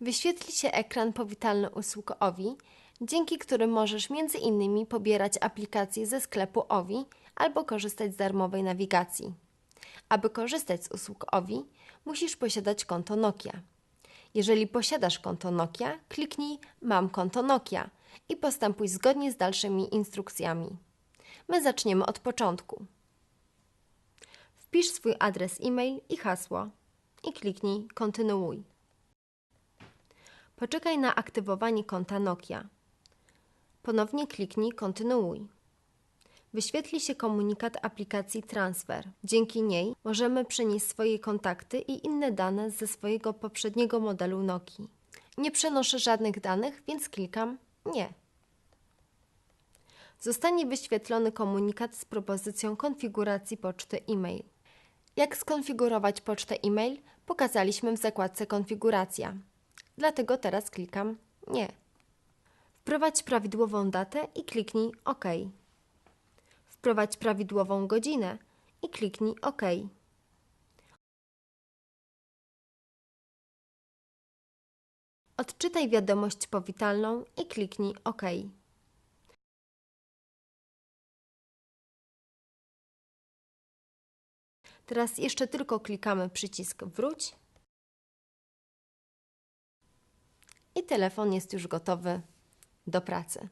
Wyświetli się ekran powitalny usług OWI, dzięki którym możesz m.in. pobierać aplikacje ze sklepu OWI albo korzystać z darmowej nawigacji. Aby korzystać z usług OWI, musisz posiadać konto Nokia. Jeżeli posiadasz konto Nokia, kliknij Mam konto Nokia i postępuj zgodnie z dalszymi instrukcjami. My zaczniemy od początku. Wpisz swój adres e-mail i hasło i kliknij Kontynuuj. Poczekaj na aktywowanie konta Nokia. Ponownie kliknij Kontynuuj. Wyświetli się komunikat aplikacji Transfer. Dzięki niej możemy przenieść swoje kontakty i inne dane ze swojego poprzedniego modelu Nokii. Nie przenoszę żadnych danych, więc klikam Nie. Zostanie wyświetlony komunikat z propozycją konfiguracji poczty e-mail. Jak skonfigurować pocztę e-mail pokazaliśmy w zakładce Konfiguracja. Dlatego teraz klikam Nie. Wprowadź prawidłową datę i kliknij OK. Wprowadź prawidłową godzinę i kliknij OK. Odczytaj wiadomość powitalną i kliknij OK. Teraz jeszcze tylko klikamy przycisk Wróć i telefon jest już gotowy do pracy.